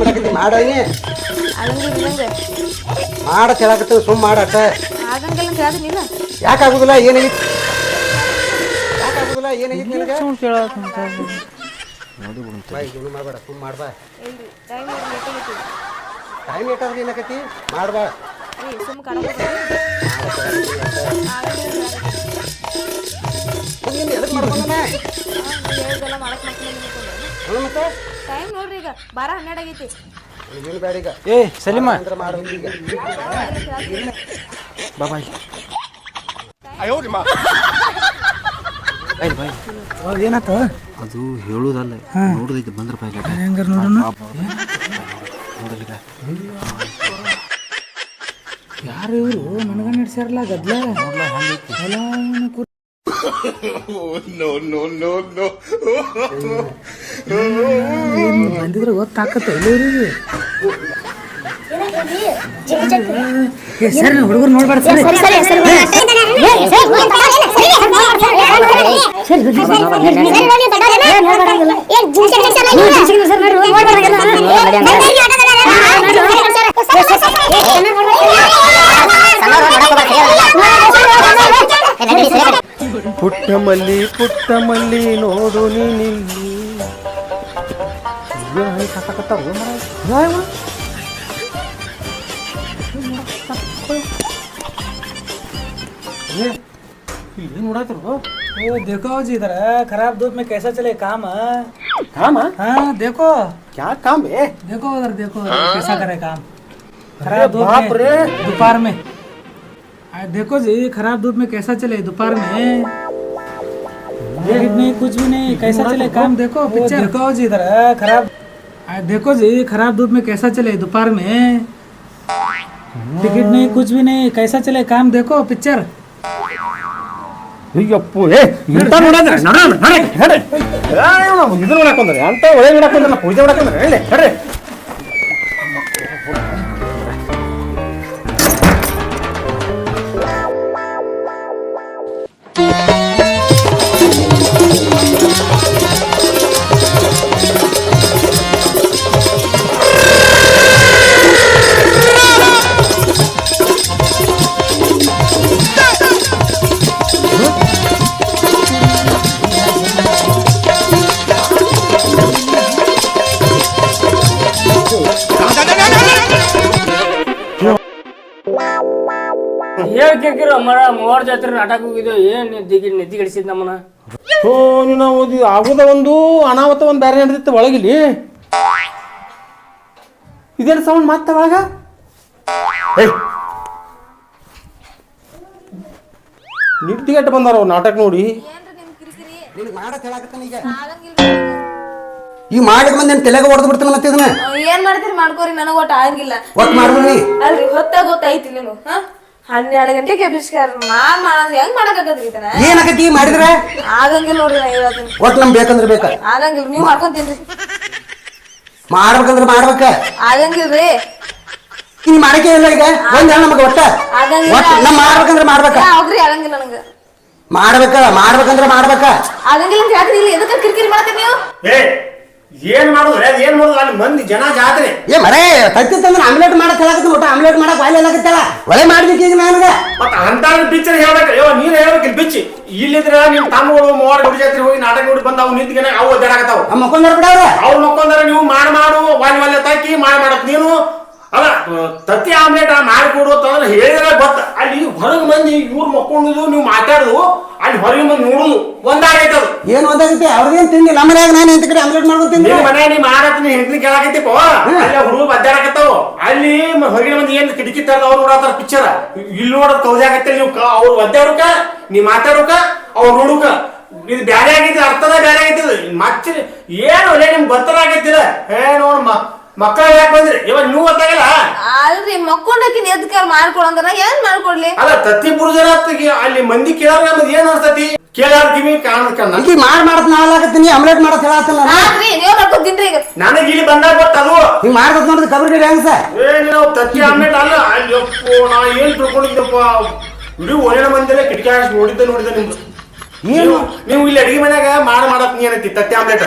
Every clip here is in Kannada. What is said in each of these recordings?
ಮಾಡಕತ್ತಿ ಮಾಡೀನಿ ಮಾಡ ಮಾಡಟ ಆಗಂಗಿಲ್ಲ ಅಂತ ಹೇಳ್ದಿನಿಲ್ಲ ಯಾಕೆ ಆಗುದಿಲ್ಲ ಏನಾಗಿತ್ತು ಯಾಕೆ ಆಗುದಿಲ್ಲ ಏನಾಗಿತ್ತು ನಿನಗೆ? ಬಾ ಏನು ಮಾಡಬೇಡ ಸುಮ್ ಮಾಡ್ಬಾ. ಟೈಮ್ ಏಟಾದ್ರೆ ಏನಕತಿ ಮಾಡ್ಬಾ. ಸುಮ್ಮ ಎದಕ್ಕೆ ಮಾಡ್ಕೊಂಡು ಮತ್ತೆ? ಟೈಮ್ ನೋಡ್ರಿ ಈಗ. ಬಾರ ಹನ್ನೆರಡು ಆಗೈತಿ. ಏ ಸಲೀಮ. ಅಂದ್ರೆ ಮಾಡು ಈಗ. ಬಾ ಬಾಯ್ ಬಾಯ್ ಏನಾತ ಅದು ಹೇಳುದಲ್ಲ ನೋಡುದೈತಿ ಬಂದ್ರ ಬಾಯ್ ಹೆಂಗಾರ ನೋಡೋಣ? ಯಾರು ಇವರು? ನನಗ ನಡೆಸ್ಯಾರಲ್ಲ ಗದ್ಲ? ನೋ ನೋ ಕು- ಏನ್ ಬಂದಿದ್ರೆ ಗೊತ್ತಾಕತ್ತೆ ಏ ಸರಿ ಹುಡುಗರು ನೋಡ್ಬಾರ್ದು ಸರಿ. ಸರಿ ಸರಿ ಸರಿ. ಪುಟ್ಟ ಮಲ್ಲಿ ಪುಟ್ಟ ಮಲ್ಲಿ ನೋಡು ನೀನಿಲ್ಲಿ. gue lagi kakak ketok gue marah gue emang ये मुड़ा तो तेरे ओ देखो जी इधर है खराब धूप में कैसा चले काम है काम है हाँ देखो क्या काम है देखो उधर देखो कैसा करे काम खराब धूप में दोपहर में देखो जी खराब धूप में कैसा चले दोपहर में नहीं कुछ भी नहीं कैसा चले काम देखो पिक्चर देखो जी, इधर है, खराब देखो जी खराब धूप में कैसा चले दोपहर में टिकट नहीं कुछ भी नहीं कैसा चले काम देखो पिक्चर ಅಯ್ಯಪ್ಪು ಏ ಇಂತ ನೋಡಂದ್ರೆ ನಡ ನಡೆ ನಡೆ ಇದು ನೋಡಕೊಂಡ್ರೆ ಅಂತ ಒಳ್ಳೆ ನೋಡಕೊಂಡ್ರೆ ಪೂಜೆ ನೋಡಕೊಂಡ್ರೆ ಹೇಳಿ ನಡ್ರಿ ಮರ ಮೂವರ್ ಜಾತ್ರೆ ನಾಟಕ ಹೋಗಿದ್ದು ಏನ್ ನಿದ್ದಿ ನಿದ್ದಿ ಗಿಡಿಸಿದ್ ನಮ್ಮನ ಓ ನಾವು ಓದಿ ಆಗುದ ಒಂದು ಅನಾಹುತ ಒಂದು ಬೇರೆ ನಡೆದಿತ್ತು ಒಳಗಿಲ್ಲಿ. ಇದೇನು ಸೌಂಡ್ ಮತ್ತೆ ಒಳಗ ನಿದ್ದಿಗೆಟ್ಟು ಬಂದಾರ ಅವ್ರು ನಾಟಕ ನೋಡಿ. ಏನ್ರಿ ನಿಮ್ ಕಿರಿಕಿರಿ? ನಿನಗೆ ಮಾಡಕ್ ಹೇಳಕತ್ತಾನ ಈಗ? ಆಗಂಗಿಲ್ಲ ಈ ಮಾಡಿ ಮಂದಿ ನನ್ನ ತಲೆಗೆ ಹೊಡೆದು ಬಿಡ್ತಾನ ಮತ್ತೆ ಇದನ್ನ? ಏನ್ ಮಾಡ್ತೀರಿ ಮಾಡ್ಕೋರಿ ನನಗೆ ಒಟ್ಟು ಆಗಂಗಿಲ್ಲ ಒಟ್ಟು ಮಾಡ್ಬಿಡಿ ಅಲ್ರಿ ಹೊತ್ತಾಗ ಗೊತ್ತಾಯ್ತಿ ನೀವು ಹಾ? ಹನ್ನೆರಡು ಗಂಟೆಗೆ ಎಬ್ಬಿಸ್ಕಾರ ನಾನ್ ಮಾಡೋದ್ ಹೆಂಗ್ ಮಾಡಕತ್ತದ್ರಿ ಇದನ್ನ ಏನಾಗತ್ತಿ ಮಾಡಿದ್ರೆ? ಆಗಂಗಿಲ್ಲ ನೋಡ್ರಿ ನಾ ಒಟ್ಟು ನಮ್ ಬೇಕಂದ್ರ ಬೇಕ. ಆಗಂಗಿಲ್ಲ ನೀವ್ ಮಾಡ್ಕೊಂತೀನ್ರಿ. ಮಾಡ್ಬೇಕಂದ್ರ ಮಾಡ್ಬೇಕ. ಆಗಂಗಿಲ್ರಿ. ನೀ ಮಾಡಕ್ಕೆ ಇಲ್ಲ ಈಗ. ಒಂದ್ ಹೇಳ ನಮಗೆ ಒಟ್ಟ. ಆಗಂಗಿಲ್ಲ. ನಮ್ ಮಾಡ್ಬೇಕಂದ್ರ ಮಾಡ್ಬೇಕ. ಹೌದ್ರಿ ಆಗಂಗಿಲ್ಲ ನನಗ ಮಾಡ್ಬೇಕ ಮಾಡ್ಬೇಕಂದ್ರ ಮಾಡ್ಬೇಕ. ಆಗಂಗಿಲ್ಲ ಅಂತ ಹೇಳ್ತೀರಿ ಇಲ್ಲಿ ಎದಕ್ಕ ಕಿರಿಕಿರಿ ಮಾಡ್ತೀರಿ ನೀವು? ಏ ಏನ್ ಮಾಡುದು ಏನ್ ಮಾಡುದು ಅಲ್ಲಿ ಮಂದಿ ಜನ ಜಾತ್ರೆ. ಏ ಮರೇ ತತ್ತಿ ತಂದ್ರೆ ಆಮ್ಲೆಟ್ ಮಾಡಕ್ ಹೇಳಕತ್ತೀನಿ ಒಟ್ಟು ಆಮ್ಲೆಟ್ ಮಾಡಕ್ ಬಾಯ್ಲ್ ಹೇಳಕತ್ತಲ್ಲ ಒಳ್ಳೆ ಮಾಡ್ಬೇಕು ಈಗ ನನಗೆ ಮತ್ತ ಅಂತ ಪಿಕ್ಚರ್ ಹೇಳ್ಬೇಕು ಅಯ್ಯೋ ನೀನ್ ಹೇಳ್ಬೇಕು ಇಲ್ಲಿ ಬಿಚ್ಚಿ. ಇಲ್ಲಿದ್ರ ನಿಮ್ ತಮ್ಮಗಳು ಮೂವರ್ ಗುಡಿ ಜಾತ್ರೆ ಹೋಗಿ ನಾಟಕ ನೋಡಿ ಬಂದ ಅವ್ ನಿಂತ್ಗೆನೆ ಅವು ಒದ್ದಾಡಕತ್ತಾವ ಮಕ್ಕೊಂದಾರ ಬಿಡವ್ರ? ಅವ್ರು ಮಕ್ಕೊಂದಾರ ನೀವು ಮಾಡ ಮಾಡು ವಾಲಿ ವಾಲ್ಯ ತಾಕಿ ಮಾಡಿ ಮಾಡಕ್ ನೀನು. ಅಲ್ಲ ತತ್ತಿ ಆಮ್ಲೆಟ್ ಮಾಡಿಕೊಡು ಅಂತಂದ್ರೆ ಹೇಳಿದ್ರೆ ಗೊತ್ತ. ಅಲ್ಲಿ ಹೊರಗೆ ಮಂದಿ ಇವ್ರು ಮಕ್ಕೊಂಡುದು ನೀವು ಮಾತಾಡುದು ಅಲ್ಲಿ ಹೊರಗೆ ಮಂದಿ ನೋಡುದು. ಒಂದಾಗೈತೆ ಅದು. ಏನ್ ಒಂದಾಗೈತಿ? ಅವ್ರಿಗೇನ್ ತಿಂದಿಲ್ಲ. ಮನ್ಯಾಗ ನಾನು ಎಂತ ಕಡೆ ಆಮ್ಲೆಟ್ ನಿನ್ ಮನೆ ನೀ ಮಾಡತ್ ನೀ ಹೆಂಡ್ತಿ ಪೋ ಅಲ್ಲಿ ಹುಡುಗ ಬದ್ದಾಡಕತ್ತಾವ. ಅಲ್ಲಿ ಹೊರಗಿನ ಮಂದಿ ಏನ್ ಕಿಟಕಿ ತರದ ಅವ್ರು ನೋಡತ್ತಾರ ಪಿಕ್ಚರ್ ಇಲ್ಲಿ ನೋಡೋದ್ ಕೌದೆ ಆಗತ್ತೆ ನೀವು ಅವ್ರು ಒದ್ದಾಡುಕ ನೀ ಮಾತಾಡುಕ ಅವ್ರು ನೋಡುಕ. ಇದು ಬ್ಯಾರೆ ಆಗೈತಿ ಅರ್ಥದ ಬ್ಯಾರೆ ಆಗೈತಿ. ಮತ್ತೆ ಏನು ಒಳ್ಳೆ ನಿಮ್ಗೆ ಆಗೈತಿಲ್ಲ ಏ ನೋಡ್ ಮ- ಮಕ್ಕಳ ಯಾಕೆ ಬಂದ್ರಿ? ಇವಾಗ ನೀವು ಗೊತ್ತಾಗಲ್ಲ ಅಲ್ರಿ ಮಕ್ಕೊಂಡಾಕಿ ಎದ್ಕಾರ ಮಾಡ್ಕೊಳಂದ್ರ ಏನ್ ಮಾಡ್ಕೊಡ್ಲಿ? ಅಲ್ಲ ತತ್ತಿ ಪುರುಷರ ಅಲ್ಲಿ ಮಂದಿ ಕೇಳಾರ ನಮ್ದು ಏನ್ ಅನ್ಸ್ತತಿ ಕೇಳಾರ ಕಿವಿ ಕಾಣ ಕಣ್ಣ ಅಂಕಿ ಮಾಡ್ ಮಾಡತ್ ನಾ ಆಗತ್ತೀನಿ ಆಮ್ಲೆಟ್ ಮಾಡತ್ ಹೇಳತ್ತಲ್ಲ ಆದ್ರಿ ನೀವ್ ಈಗ. ನನಗೆ ಇಲ್ಲಿ ಬಂದಾಗ ಗೊತ್ತದು ನೀವು ಮಾಡ್ಬೇಕು ನೋಡಿದ್ರೆ ಕಬರ್ ಗಡಿ ಹೆಂಗ್ ಸರ್ ಏನ್ ನಾವು ತತ್ತಿ ಆಮ್ಲೆಟ್ ಅಲ್ಲ. ಅಯ್ಯಪ್ಪೋ ನಾ ಏನ್ ತಿಳ್ಕೊಂಡಿದ್ದಪ್ಪ ಇಡೀ ಒಳ್ಳೆ ಮಂದಿರ ಕಿಟಕಿ ಹಾಕಿ ನೋಡಿದ್ದೆ ನೋಡಿದ್ದೆ ನಿಮ್ದು. ಏನು ನೀವು ಇಲ್ಲಿ ಅಡಿಗೆ ಮನ್ಯಾಗ ಮಾಡ ಮಾಡಕ್ ಏನೈತಿ? ತತ್ತಿ ಆಮ್ಲೆಟ್.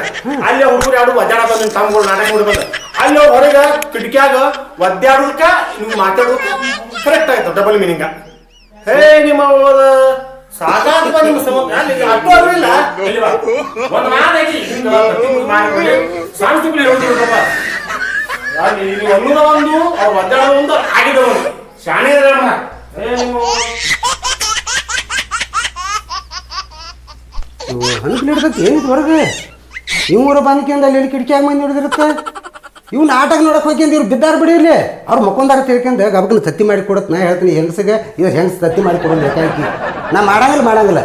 ಅಲ್ಲಿ ಹುಡುಗರು ಎರಡು ಒದ್ದಾಡದ ನಿಮ್ ತಮ್ಮಗಳು ನಾಟಕ ನೋಡಿ ಬಂದ. ಅಲ್ಲಿ ಅವ್ರು ಹೊರಗ ಕಿಟಕಿಯಾಗ ಒದ್ದಾಡೋದಕ್ಕ ನೀವು ಮಾತಾಡೋದು ಕರೆಕ್ಟ್ ಆಯ್ತು ಡಬಲ್ ಮೀನಿಂಗ ಹೇ, ನಿಮ್ಮ ಸಾಕಾಗ್ತದ ನಿಮ್ಮ ಸಮಸ್ಯೆ ಅಲ್ಲಿ. ಒಂದ್ ಮಾತು ಐತಿ ಹಿಂಗ ತತ್ತಿ ಮುಗ್ದು ಮಾಡ್ಕೊಳ್ಳಿ ಸಾಂಸ್ಕೃತಿಕ ಹೇಳ್ತಿರಪ್ಪ ಅಲ್ಲಿ ಇಲ್ಲಿ ಒಂದೂರ ಒಂದು, ಅವ್ರು ಒದ್ದಾಡೋ ಒಂದು ಆಗಿದ ಒಂದು. ಶಾಣೆ ಇರಲ್ಲ ಏ ಹಂಗೆ ಹಿಡ್ದೈತಿ ಏನಿತ್ತು ಹೊರಗೆ? ಇವರು ಬಂದ್ಕೊಂಡು ಅಲ್ಲಿ ಕಿಟಕಿಯಾಗ ಮಂದಿ ಹಿಡಿದಿರುತ್ತೆ ಇವ್ ನಾಟಕ ನೋಡಕ್ ಹೋಗ್ಯಂದ ಇವ್ರು ಬಿದ್ದಾರ ಬಿಡಿ ಇಲ್ಲಿ. ಅವ್ರು ಮಕ್ಕೊಂದಾರ ತಿಳ್ಕೊಂಡು ಗಬಕನ ತತ್ತಿ ಮಾಡಿ ಕೊಡತ್, ನಾ ಹೇಳ್ತೀನಿ ಹೆಂಗಸಿಗೆ, ಇವ್ರು ಹೆಂಗಸ್ ತತ್ತಿ ಮಾಡಿ ಕೊಡೋದು ಬೇಕಾಗಿ ನಾ ಮಾಡಂಗಿಲ್ಲ ಮಾಡಂಗಿಲ್ಲ.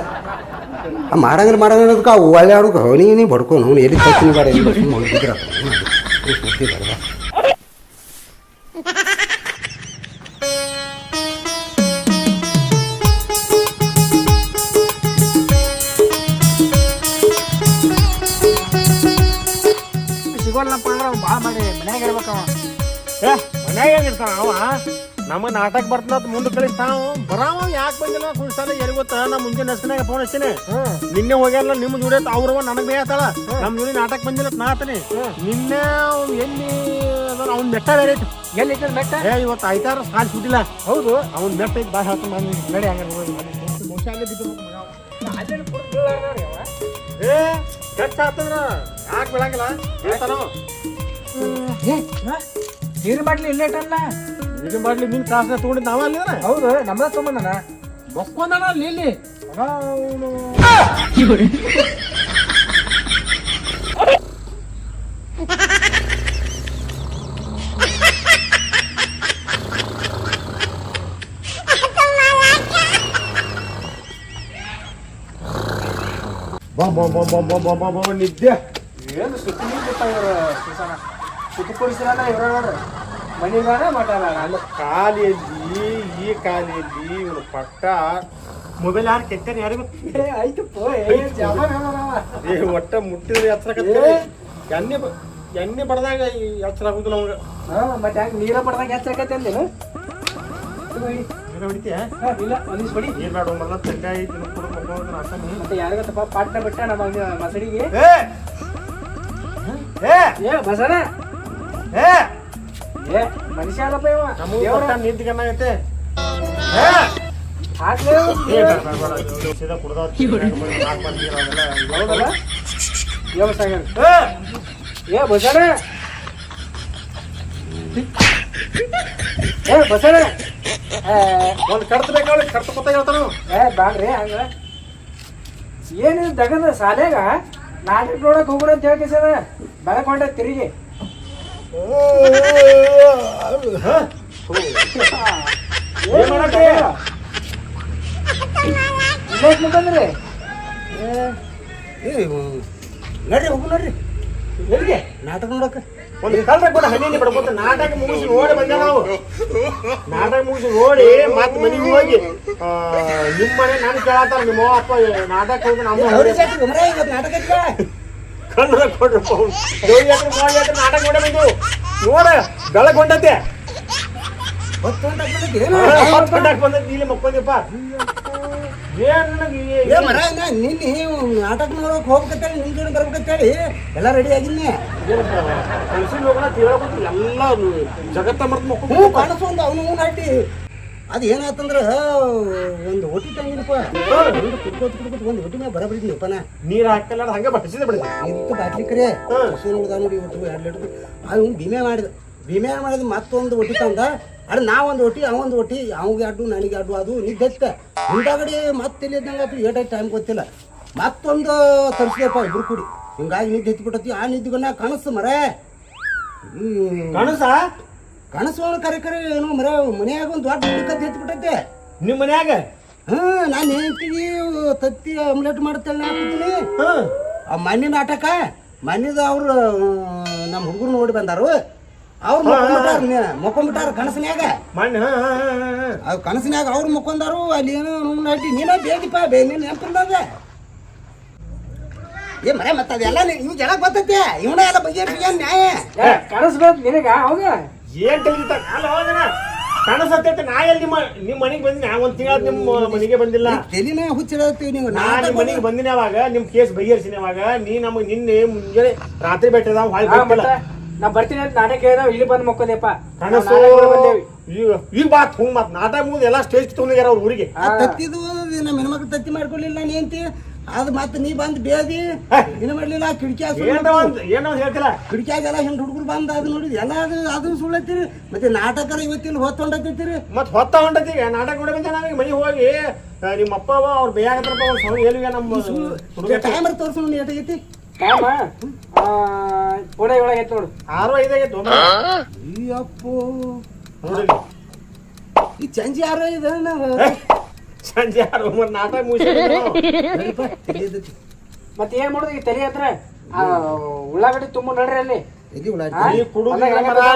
ಆ ಮಾಡಂಗಿಲ್ಲ ಮಾಡಂಗಿಲ್ಲ ಅದಕ್ಕೆ ಆ ಒಳ್ಳೆ ಹುಡುಗ ಅವನಿಗೆ ಬಡ್ಕೊಂಡು ಅವ್ನು ಎಲ್ಲಿ ತತ್ತೀನಿ ಬೇಡ ಎಲ್ಲಿ ಮಾಡಿ ಮನ್ಯಾಗ ಇರ್ಬೇಕವ ಏ ಮನ್ಯಾಗ ಹೆಂಗಿರ್ತಾನ ಅವ? ನಮ್ಮ ನಾಟಕ ಬರ್ತದ ಮುಂದೆ ಕಳಿಸ್ತಾವ ಬರಾವ ಯಾಕೆ ಬಂದಿಲ್ಲ ಸುಳ್ಸಾಲ ಎಲ್ಲಿ ಗೊತ್ತಾ? ನಾ ಮುಂಜಾನೆ ನಸ್ಕಿನಾಗ ಫೋನ್ ಹಚ್ಚಿನಿ. ನಿನ್ನೆ ಹೋಗ್ಯಾರಲ್ಲ ನಿಮ್ಮ ಜೋಡಿ ಅವ್ರವ ನನಗೆ ಬೇಯತ್ತಾಳ ನಮ್ಮ ಜೋಡಿ ನಾಟಕ ಬಂದಿಲ್ಲ ನಾತನಿ ನಾ ಆತನಿ. ನಿನ್ನೆ ಅವ್ನು ಎಲ್ಲಿ ಅವ್ನ ಬೆಟ್ಟ ಬೇರೆ ಐತಿ. ಎಲ್ಲಿ ಇದ್ದ ಬೆಟ್ಟ ಏ ಇವತ್ತು ಐತಾರ ಸಾಲ್ ಸುಟ್ಟಿಲ್ಲ ಹೌದು. ಅವ್ನ ಬೆಟ್ಟ ಐತಿ ಬಾ ಹೇಳ್ತಾನ ನಾನು ನಡಿ ಹಂಗಾರೆ ಅಲ್ಲೇ ಬಿದ್ದು ಏ ಕೆಟ್ಟ ಆತಂದ್ರ ಯಾಕೆ ಬಿಡಂಗಿಲ್ಲ ಹೇಳ್ತಾನೋ ನೀರು ಮಾಡ್ಲಿ ಇಲ್ಲೇ ಇಟ್ಟಲ್ಲ ಇದು ಮಾಡ್ಲಿ ನಿನ್ ಕ್ಲಾಸ್ನ ತಗೊಂಡಿದ್ದು ನಾವ ಅಲ್ಲಿ ಹೌದು ನಮ್ಮದ ತೊಗೊಂಬಂದನ ಮಕ್ಕೊಂದಣ ಅಲ್ಲಿ ಇಲ್ಲಿ ಅವನು ನಿದ್ದೆ ಏನು ಸುತ್ತ ಸುಸನ ಸುತ್ತಿ ಕೊಡಿಸಿರಲ್ಲ ಇವ್ರ ನೋಡ್ರಿ ಮನಿಗಾನ ಮಟನ ಅಲ್ಲ ಕಾಲಿಯಲ್ಲಿ ಈ ಕಾಲಿಯಲ್ಲಿ ಇವನು ಪಟ್ಟ. ಮೊಬೈಲ್ ಯಾರು ಕೆತ್ತಾನೆ ಯಾರಿಗೂ ಅವ ಏ ಒಟ್ಟ ಮುಟ್ಟಿದ್ರೆ ಎತ್ತರ ಎಣ್ಣೆ ಎಣ್ಣೆ ಬಡ್ದಾಗ ಎಚ್ಚರ ಆಗುದಿಲ್ಲ ಅವಂಗ. ಹಾ ಮತ್ತೆ ಯಾಕೆ ನೀರ ಪಡ್ದಾಗ ಹೆಚ್ಚಾಕತ್ತೆ ಅಂದೇನು? ಇಲ್ಲ ಒಂದಿಸ್ ಬಡಿ ನೀರ್ ಬೇಡ ಮೊದಲ ತಂದೆ ಐತಿ. ಮತ್ತೆ ಯಾರಿಗತ್ತಪ್ಪ ಪಾಟ್ನ ಬಿಟ್ಟ ನಮ್ಮ ಮಸಡಿಗೆ? ಏ! ಏ ಏ ಬಸನ ಏ! ಏ ಮನುಷ್ಯ ಅಲ್ಲಪ್ಪ ಇವ. ದೇವ್ರ ಏ! ಹಾಕ್ಲೇ ಏ ಬೇಡ ಬೇಡ ಬೇಡ. ಇವ್ನು ಸೀದಾ ಕುಡ್ದ ನಾಲ್ಕು ಮಂದಿ ಇರೋವೆಲ್ಲ ಹೌದಲ್ಲ? ಯಾವ ಸಾಗರ್. ಏ! ಏ ಬಸಣ ಏ ಬಸಣ ಏ ಒಂದ್ ಕಡ್ತ ಬೇಕಾದ್ರೆ ಕಡ್ತ ಕೊತ್ತ ಹೇಳ್ತಾನು ಏ ಬ್ಯಾಡ್ರಿ ಹಂಗ. ಏನಿದು ದಗದ ಶಾಲೆಗ ನಾಟಕ ನೋಡಕ್ ಹೋಗ್ರಿ ಅಂತ ಹೇಳ್ಕೇಸದ ಬೆಳಕೊಂಡೆ ತಿರುಗಿ. ಬಂದ್ರಿ ನಡ್ರಿ ಹೋಗು ನಡ್ರಿ ಎಲ್ಲಿಗೆ ನಾಟಕ ನೋಡಕ್ಕೆ ಒಂದು ಕಲ್ರ ಕೂಡ ಹಣ್ಣಿನ ಬಿಡ್ಬೋದು ನಾಟಕ ಮುಗಿಸಿ ನೋಡಿ ಬಂದೆ ನಾವು ನಾಟಕ ಮುಗಿಸಿ ನೋಡಿ ಮತ್ತೆ ಮನೆಗೆ ಹೋಗಿ ನಿಮ್ಮ ಮನೆ ನಾನು ಕೇಳತ್ತಾರ ನಿಮ್ಮ ಅಪ್ಪ ನಾಟಕ ಹೋಗಿ ನಮ್ಮ ನಾಟಕ ಐತ್ಲಾ? ಕೊಡ್ರಿ ಮೋಡಿ ನಾಟಕ ಮಾಡಬೇಕು. ನೋಡ ಬೆಳಗೊಂಡತೆ ಹೊತ್ತು ಹೊಂಟಾಕ್ ಬಂದೈತಿ ಇಲ್ಲಿ ಮಕ್ಕೊಂದಿಪ್ಪ ಏ ಮರ ನಿನ್ನೆ ನಾಟಕ ನೋಡಕ್ ಹೋಗ್ಬೇಕಂತೇಳಿ ನಿಮ್ ಜೋಡಿ ಬರ್ಬೇಕಂತೇಳಿ ಎಲ್ಲ ರೆಡಿ ಆಗಿದ್ನಿ. ಹೋಗೋಣ ಎಲ್ಲ ಜಗತ್ತ ಮರ್ತು ಮಕ್ಕಳು ಕಾಣಿಸು ಒಂದು ಅವನು ನಾಟಿ. ಅದು ಏನಾಯ್ತಂದ್ರ ಒಂದು ಹೊಟ್ಟಿ ತಂಗಿನಪ್ಪ ಕುಡ್ಕೋತ ಕುಡ್ಕೋತ ಒಂದು ಹೊಟ್ಟಿ ಮೇಲೆ ಬರಬಿಡಿದ್ನಪ್ಪ ನಾ ನೀರ್ ಹಾಕಲ್ಲ ಹಂಗೆ ಬಡಿಸಿದ ಬಿಡಿಸಿ ಇತ್ತು ಬಾಟ್ಲಿ ಕರೆ. ಹಾ. ಹಸು ನೋಡ್ದ ನೋಡಿ ಒಟ್ಟು ಎರಡು ಲೀಟ್ರ್ ಅವ್ನು ಭೀಮೆ ಮಾಡಿದ. ಭೀಮೆ ಮಾಡಿದ ಮತ್ತೊಂದು ಒಟ್ಟಿ ತಂದ. ಅಡ್ ನಾವೊಂದು ಒಟ್ಟಿ ಅವೊಂದು ಒಟ್ಟಿ ಅವ್ಗೆ ಅಡ್ಡು ನನಗೆ ಅಡ್ಡು ಅದು ನಿದ್ದೆತ್ತ ಹಿಂದಾಗಡಿ ಮತ್ತೆ ಇಲ್ಲಿದ್ದಂಗೆ ಆತು ಏಟಾಯ್ತು ಟೈಮ್ ಗೊತ್ತಿಲ್ಲ. ಮತ್ತೊಂದು ತರಿಸಿದಪ್ಪ ಇಬ್ರು ಕೂಡಿ. ಹಿಂಗಾಗಿ ನಿದ್ದೆ ಎತ್ಬಿಟ್ಟತಿ ಆ ನಿದ್ದೆಗನ್ನ ಕನಸು ಮರೇ. ಕನಸು? ಅವನು ಕರೆ ಕರೆ ಏನೋ ಮರ ಮನ್ಯಾಗ ಒಂದು ದೊಡ್ಡ ಹುಡುಕದ್ದು ಎತ್ಬಿಟ್ಟೈತೆ. ನಿಮ್ ಮನ್ಯಾಗ? ಹ್ಞೂ ನಾನು ಹೇಳ್ತೀನಿ ತತ್ತಿ ಆಮ್ಲೆಟ್ ಮಾಡ್ತೇನೆ ಹಾಕ್ತೀನಿ ಆ ಮಣ್ಣಿನ ನಾಟಕ ಮಣ್ಣಿದ ಅವ್ರು ನಮ್ಮ ಹುಡುಗರು ನೋಡಿ ಬಂದಾರು. ಅವ್ರು ಮಕ್ಕೊಂಬಿಟ್ಟಾರ ಮಕ್ಕೊಂಬಿಟ್ಟಾರ ಕನಸಿನ್ಯಾಗ. ಮಣ್ಣು ಹಾ ಹಾ ಹಾ ಹಾ. ಹಾ ಆ ಕನಸಿನ್ಯಾಗ ಅವ್ರು ಮಕ್ಕೊಂದಾರು ಅಲ್ಲಿ ಏನೋ ನಟಿ. ನೀನ ಬೇದಿಪ್ಪ ಬೇ ನೀನು ನೆನಪಿಲ್ಲದ ಏ ಮರೆ ಮತ್ತೆ ಅದೆಲ್ಲ ಇವ್ ಜನ ಗೊತ್ತೈತೆ ಇವನ ಎಲ್ಲ ಬಗ್ಗೆ ನ್ಯಾಯ. ಕನಸ್ಬೇಕು ನಿನಗ ಅವಾಗ ಏನ್ ತಿಳಿತ ಅಲ್ಲ ಹೋಗಣ. ಕಾಣಿಸತ್ತೈತೆ ನಾ ಎಲ್ಲಿ ನಿಮ್ಮ ನಿಮ್ಮ ಮನೆಗೆ ಬಂದಿನಿ? ನಾ ಒಂದ್ ತಿಂಗಳ ನಿಮ್ಮ ಮನೆಗೆ ಬಂದಿಲ್ಲ. ತಲೆನ ಹುಚ್ಚಿಡತ್ತೀವಿ ನೀವು ನಾ ನಾಟಕ ನಿಮ್ಮ ಮನೆಗೆ ಬಂದಿನಿ ಅವಾಗ ನಿಮ್ ಕೇಸ್ ಬಗೆಹರಿಸಿನಿ ಅವಾಗ. ನೀ ನಮಗ್ ನಿನ್ನೆ ಮುಂಜಾನೆ ರಾತ್ರಿ ಬೆಟ್ಟದ ಹೊಳ್ ಹಾ, ನಾ ಬರ್ತೀನಿ ಅಂತ ನಾನೇ ಕೇಳಿದ ಇಲ್ಲಿ ಬಂದು ಮಕ್ಕೋದೆಪ್ಪ ಕನಸು ಬಂದೇವಿ. ಈಗ ಈಗ ಬಾತ್ ಹಂಗ್ ಮತ್ ನಾಟಕ ಮುಗಿದು ಎಲ್ಲಾ ಸ್ಟೇಜ್ ತೊಗೊಂಡಿಗಾರ ಅವ್ರ ಊರಿಗೆ. ಆ ತತ್ತಿದು ನಮ್ಮ ಹೆಣ್ಮಕ್ಳು ತತ್ತಿ ಮಾಡ್ಕೊಳ್ಳಿಲ್ಲ ನೀ ಅಂತಿ ಅದು ಮತ್ತೆ ನೀ ಬಂದು ಬೇದಿ. ಏನು ಮಾಡ್ಲಿಲ್ಲ ಏನೋ ಅಂತ ಏನೋ ಹೇಳ್ತಿಲ್ಲ. ಹಿಂಗೆ ಹೆಣ್ಣು ಹುಡುಗರು ಬಂದು ಅದು ನೋಡಿದ್ ಎಲ್ಲ ಅದು ಅದು ಸುಳ್ಳತ್ತೀರಿ ಮತ್ತೆ ನಾಟಕರ ಇವತ್ತಿಲ್ಲಿ ಹೊಂಡತ್ತೀರಿ ಮತ್ ಹೊತ್ತ ಹೊಂಡತಿ ನಾಟಕ ನೋಡಿ ಬಂದೆ ನಾವೀಗ ಮನೆಗೆ ಹೋಗಿ ನಿಮ್ಮಪ್ಪ ನಿಮ್ಮ ಅಪ್ಪ ಅವ ಅವ್ರ ಬೇಯಾಗತ್ರಪ್ಪ ಅವ್ರ ಸೌ ಎಲ್ಲಿಗೆ ನಮ್ಮ ಟೈಮರ್ ತೋರ್ಸು ನೋಡಿ ಎಷ್ಟಾಗೈತಿ ಕಾಮ ಪುಣೆ ಒಳಗೆ ಐತ್ ನೋಡು. ಆರು ಐದಾಗೈತೆ ಅಯ್ಯಪ್ಪೋ. ನೋಡಿ ಈ ಚಂಜಿ ಇದೆ ನಾವು ಸಂಜೆ ಆರು ಒಂಬತ್ತು ನಾಟಕ ಮುಗಿಸಿ ಮತ್ತೆ ಏನ್ ಮಾಡುದು? ಈ ತಲೆ ಹತ್ರ ಆ, ಉಳ್ಳಾಗಡ್ಡಿ ತುಂಬ ನಡ್ರಿ ಅಲ್ಲಿ. ಎಲ್ಲಿ ಉಳ್ಳಾಡಿ ನೀ ಕುಡುದ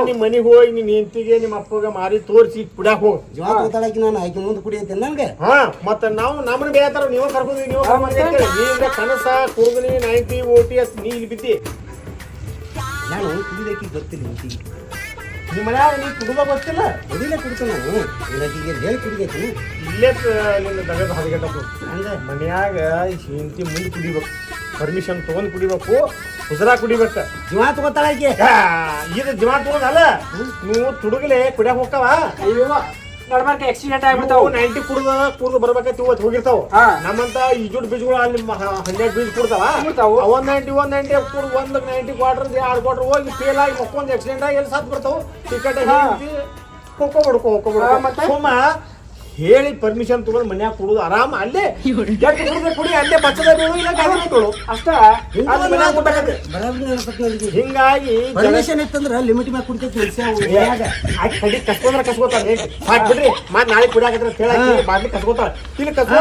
ನಿಮ್ ಮನಿಗ್ ಹೋಗಿ ನಿಮ್ ಹೆಂಡತಿಗೆ ನಿಮ್ಮ ಅಪ್ಪಗ ಮಾರಿ ತೋರಿಸಿ ಕುಡ್ಯಾಕ ಹೋಗ್. ಜೀವ ನಾನು ಆಕೆ ಮುಂದೆ ಕುಡಿಯತ್ತೆ ನಂಗೆ ಹಾ ಮತ್ತ ನಾವು ನಮ್ಮನ್ನ ಬೇತಾರ ನೀವು ಕರ್ಕೊಂಡ್ರಿ ನೀವು ಕರ್ಕೊಂಡ್ರಿ ನೀ ಕನಸ ಕುಡುಗನಿ ನೈಂಟಿ ಓಟಿ ಅಸ್ ನೀ ಇಲ್ಲಿ ಬಿದ್ದಿ. ನಾನು ಕುಡಿದಕ್ಕೆ ಗೊತ್ತಿಲ್ಲ ಈಕಿಗೆ ನಿಮ್ಮ ಮನೆಯಾಗ ನೀ ಕುಡುಗ ಗೊತ್ತಿಲ್ಲ? ಕುಡಿಲೇ ಕುಡಿತ ನಾನು? ಹೇಳಿ ಇಲ್ಲೇ ತ- ನಿನ್ನ ದಗದ ಹದಗೆಟ್ಟಪ್ಪು ಹಂಗೆ ಮನ್ಯಾಗ ಹೆಂಡತಿ ಮುಂದೆ ಕುಡಿಬೇಕು. ಪರ್ಮಿಷನ್ ತಗೊಂಡ್ ಕುಡಿಬೇಕು. ಹುಜರಾ ಕುಡಿಬೇಕ. ಜೀವ ತಗೋತಾಳಿಕೆ ಇದು ಜೀವ ತಗೊಂಡಲ್ಲ ನೀವು ತುಡುಗಲೆ ಕುಡಿಯಾಕ ಹೋಗ್ತಾವ? ಅಯ್ಯೋ ನಡ್ಬಾರ್ಕ ಆಕ್ಸಿಡೆಂಟ್ ಇವು ಆಗ್ಬಿಡ್ತಾವು. ನೈಂಟಿ ಕುಡ್ದ ಕುಡ್ದು ಬರ್ಬೇಕಂತ ಇವತ್ತು ಹೋಗಿರ್ತಾವ. ನಮ್ಮಂತ ಈಜುಡ್ ಬೀಜಗಳು ಅಲ್ಲಿ ಹನ್ನೆರಡು ಬೀಜ ಕುಡ್ತಾವ. ಒಂದ್ ನೈಂಟಿ ಒಂದ್ ನೈಂಟಿ ಒಂದ್ ನೈಂಟಿ ಕ್ವಾರ್ಟರ್ ಎರಡು ಕ್ವಾರ್ಟರ್ ಹೋಗಿ ಫೇಲ್ ಆಗಿ ಮಕ್ಕೊಂದು ಆಕ್ಸಿಡೆಂಟ್ ಆಗಿ ಎಲ್ಲಿ ಸಾತ್ ಬರ್ತಾವ ಟಿಕೆಟ್ ಹಾ. ಹೋಗ್ಕೊಬಿಡ್ಕೊ ಹಾ, ಹೋಗ್ಕೊಬಿಡ್ಕೊ ಮತ್ತೆ? ಸುಮ್ಮ ಹೇಳಿ ಪರ್ಮಿಷನ್ ತಗೊಂಡು ಮನ್ಯಾಗ ಕೊಡುದು ಆರಾಮ ಅಲ್ಲೇ ಎಷ್ಟು ಕುಡಿದ್ರೆ ಕುಡಿ ಅಲ್ಲೇ ಬಚ್ಚದ ಬೀಳು ಇಲ್ಲ ಗಾಡಿ ಅಷ್ಟ ಮನ್ಯಾಗ ಹಿಂಗಾಗಿ ಪರ್ಮಿಷನ್ ಇತ್ತಂದ್ರ ಲಿಮಿಟ್ ಮ್ಯಾಗ ಕುಡಿತೈತಿ. ಆಯ್ತು ಕಡಿ ಕಸ್ಕೊಂಡ್ರ ಕಸ್ಕೋತಾರ ಸಾಕ್ ಬಿಡ್ರಿ ಮತ್ ನಾಳೆ ಕುಡಿಯಾಕತ್ರ ಹೇಳಕ್ಕೆ ಬಾಟ್ಲಿ ಕಸ್ಕೊತಾರ ಇಲ್ಲಿ ಕಸ್ಕೊ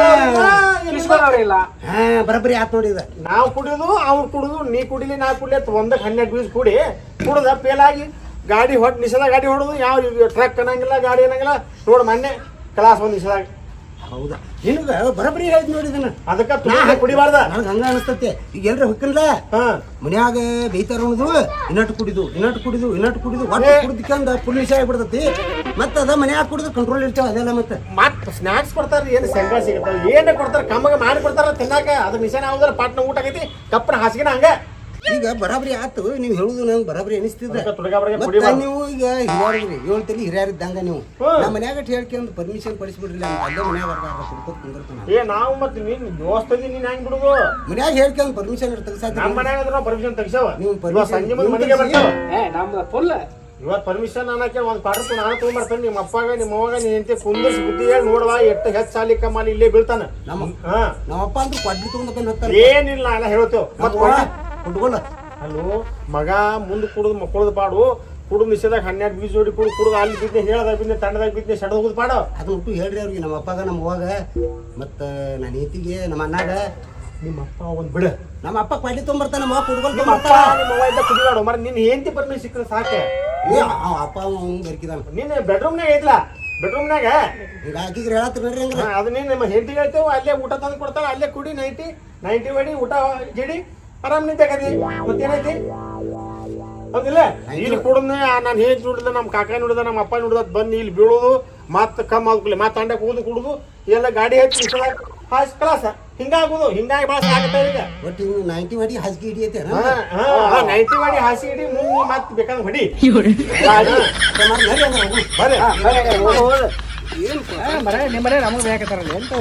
ಇಲ್ಲ. ಹಾ ಬರಬರಿ ಆತ್ ನೋಡಿ ಇದು. ನಾವು ಕುಡಿಯೋದು ಅವ್ರು ಕುಡಿದು ನೀ ಕುಡಿಲಿ ನಾ ಕುಡಿಲಿ ಅಂತ ಒಂದಕ್ಕೆ ಹನ್ನೆರಡು ಬೀಸ್ ಕುಡಿ ಕುಡ್ದ ಪೇಲಾಗಿ ಗಾಡಿ ಹೊಟ್ಟು ನಿಷೇಧ ಗಾಡಿ ಹೊಡೆದು ಯಾವ ಟ್ರಕ್ ಅನ್ನಂಗಿಲ್ಲ ಗಾಡಿ ಅನ್ನಂಗಿಲ್ಲ. ನೋಡು ಮೊನ್ನೆ ಕ್ಲಾಸ್ ಒಂದು ಹೌದಾ? ನಿನಗ ಬರಬರಿ ಹೇಳಿದ್ ನೋಡಿ ಇದನ್ನ. ಅದಕ್ಕೆ ತುಂಬ ಕುಡಿಬಾರ್ದ. ನನಗೆ ಹಂಗ ಅನಿಸ್ತತೆ. ಈಗ ಎಲ್ರ ಹೊಕ್ಕನ್ಲ? ಹಾ. ಮನ್ಯಾಗ ಬೈತಾರ ಅನ್ನೋದು ಇನ್ನಟ್ಟು ಕುಡಿದು ಇನ್ನಟ್ಟು ಕುಡಿದು ಇನ್ನಟ್ಟು ಕುಡಿದು ಒಟ್ಟು ಕುಡಿದ್ಕಂದ ಪುಲಿಶ ಆಗ್ಬಿಡ್ತೈತಿ. ಮತ್ತೆ ಅದ ಮನ್ಯಾಗ ಕುಡಿದು ಕಂಟ್ರೋಲ್ ಇರ್ತಾವ ಅದೆಲ್ಲ ಮತ್ತೆ. ಮತ್ತೆ ಸ್ನಾಕ್ಸ್ ಕೊಡ್ತಾರ ಏನು ಶೇಂಗಾ ಸಿಗತ್ತ ಏನ ಕೊಡ್ತಾರ? ಕಮ್ಮಗ ಮಾಡಿ ಕೊಡ್ತಾರ ತಿನ್ನಾಕ. ಅದ್ರ ನಿಶಾನ ಯಾವ್ದಾರ ಪಾಟ್ನ ಊಟ ಆಗೈತಿ ಕಪ್ಪನ ಹಾಸಿಗೆನ ಹಂಗ. ಈಗ ಬರಾಬರಿ ಆತು. ನೀವು ಹೇಳುದು ನಂಗೆ ಬರಾಬರಿ ಮತ್ತೆ ಕುಡಿಬಾರ್ದು ನೀವು ಈಗ ಹಿರಿಯರಿದ್ರಿ ಏಳು ತಲೆ ಹಿರಿಯರಿದ್ದಂಗ ನೀವು. ನಮ್ಮ ಮನ್ಯಾಗ ಹೇಳ್ಕೊಂಡು ಪರ್ಮಿಷನ್ ಪಡಿಸ್ಬಿಡ್ರಿ ಅಲ್ಲೇ ಮನ್ಯಾಗ ಕುಡ್ಕೋತ ಕುಂದಿರ್ತಾನ ಏ ನಾವು ಮತ್ತೆ ನೀನ್ ದೋಸ್ತದಿ ನೀನ್ ಹೆಂಗ್ ಬಿಡುದು? ಮನ್ಯಾಗ ಹೇಳ್ಕೊಂಡು ಪರ್ಮಿಷನ್ ನಮ್ಮ ಮನ್ಯಾಗ ಪರ್ಮಿಷನ್ ತೆಗ್ಸಾವ. ನೀವು ಸಂಜೆ ಮುಂದೆ ಮನೆಗೆ. ಬರ್ತಾವ. ಏ ನಮ್ದು ಫುಲ್ ಇವತ್ತು ಪರ್ಮಿಷನ್ ಅನ್ನಕ್ಕೆ ಒಂದು ಪಾಡ್ರು ನಾನು ತೊಗೊಂಡ್ಬರ್ತೇನೆ ನಿಮ್ಮ ಅಪ್ಪಗ ನಿಮ್ಮ ಅವ್ವಾಗ ನೀನು ಹೆಂಡತಿ ಕುಂದಿರ್ಸಿ ಬುದ್ಧಿ ಹೇಳಿ ನೋಡುವ ಎಷ್ಟು ಹೆಚ್ಚು ಸಾಲಿ ಕಮಾಲಿ ಇಲ್ಲೇ ಬೀಳ್ತಾನೆ. ನಮ್ಮ ಹಾಂ. ನಮ್ಮ ಅಪ್ಪ ಅಂತ ಕೊಡ್ಲಿ ತಗೊಂಡ್ ಏನಿಲ್ಲ ಎಲ್ಲ ಹೇಳ್ತೇವೆ. ಮತ್ ಕುಡ್ಕೊಲ್ಲ ಅಲ್ಲೋ ಮಗ ಮುಂದೆ ಕುಡಿದು ಮಕ್ಕಳದು ಪಾಡು ಕುಡು ನಿಷೇಧಾಗ ಹನ್ನೆರಡು ಬೀಜ ಜೋಡಿ ಕುಡಿದು ಕುಡಿದು ಅಲ್ಲಿ ಬಿದ್ದೆ ಹೇಳದಾಗ ಬಿದ್ದೆ ತಣ್ಣದಾಗ ಬಿದ್ದೆ ಸೆಡ್ ಹೋಗುದು ಪಾಡು ಅದು ಉಪ್ಪು ಹೇಳ್ರಿ ಅವ್ರಿಗೆ ನಮ್ಮ ಅಪ್ಪಾಗ ನಮ್ಮ ಅವ್ವಾಗ. ಮತ್ತು ನನ್ನ ಹೆತ್ತಿಗೆ ನಮ್ಮ ಅಣ್ಣಾಗ. ನಿಮ್ಮ ಅಪ್ಪ ಒಂದ್ ಬಿಡ. ನಮ್ಮ ಅಪ್ಪ ಕ್ವಾಟಿ ತೊಂಬರ್ತಾನ ನಮ್ಮ ಅಪ್ಪ ಹುಡ್ಕೊಲ್ ನಿಮ್ಮ ಅಪ್ಪ ನಿಮ್ಮ ಅವ್ವ ಇದ್ದ ಕುಡಿದಾಡು ಮರ ನಿನ್ನ ಹೆಂಡತಿ ಪರ್ಮಿಷನ್ ಸಿಕ್ಕರೆ ಸಾಕೆ? ಏ ಅವ ಅಪ್ಪ ಅವ್ನು ಬರ್ಕಿದಾನ. ನಿನ್ನ ಬೆಡ್ರೂಮ್ನಾಗ ಐತ್ಲಾ ಬೆಡ್ರೂಮ್ನಾಗ ಈಗ ಹಾಕಿದ್ರೆ ಹೇಳತ್ತೀರಿ ನೋಡ್ರಿ ಹಂಗ್ರ. ಅದು ನೀನು ನಿಮ್ಮ ಹೆಂಡತಿ ಹೇಳ್ತೇವೆ ಅಲ್ಲೇ ಊಟ ತಂದು ಕೊಡ್ತಾರ ಅಲ್ಲೇ ಕುಡಿ ನೈಟಿ ನೈಂಟಿ ಮಾಡಿ ಊಟ ಜಿಡಿ. ಆರಾಮ್ ನಿಂತಕದಿ ಮತ್ತೇನೈತಿ? ಹೌದಿಲ್ಲ? ಇಲ್ಲಿ ಕುಡಿದ್ನೆ ನಾನು ಹೇಳಿ ನೋಡಿದ ನಮ್ಮ ಕಾಕ ನೋಡಿದ ನಮ್ಮ ಅಪ್ಪ ನೋಡಿದ ಬಂದು ಇಲ್ಲಿ ಬೀಳೋದು ಮತ್ತೆ ಕಮ್ ಆಗುಲ್ಲ ಮತ್ತೆ ತಂಡ ಹೋಗುದು ಕುಡುದು ಎಲ್ಲ ಗಾಡಿ ಹಚ್ಚಿ ಹಾಸ್ ಕಲಾಸ ಹಿಂಗಾಗುದು ಹಿಂಗಾಗಿ ಭಾಳ ಆಗತ್ತೆ ಈಗ. ಬಟ್ ಇವು ನೈಂಟಿ ಮಾಡಿ ಹಾಸಿಗೆ ಹಿಡಿಯತ್ತೆ ನೈಂಟಿ ಮಾಡಿ ಹಾಸಿಗೆ ಹಿಡಿ ಮುಂದೆ ಮತ್ತೆ ಬೇಕಾದ್ರೆ ಹೊಡಿ. ಏನು ಮರ ನಿಮ್ಮ ಮನೆ ನಮಗೆ ಬೇಕಾತಾರಲ್ಲ ಎಂತ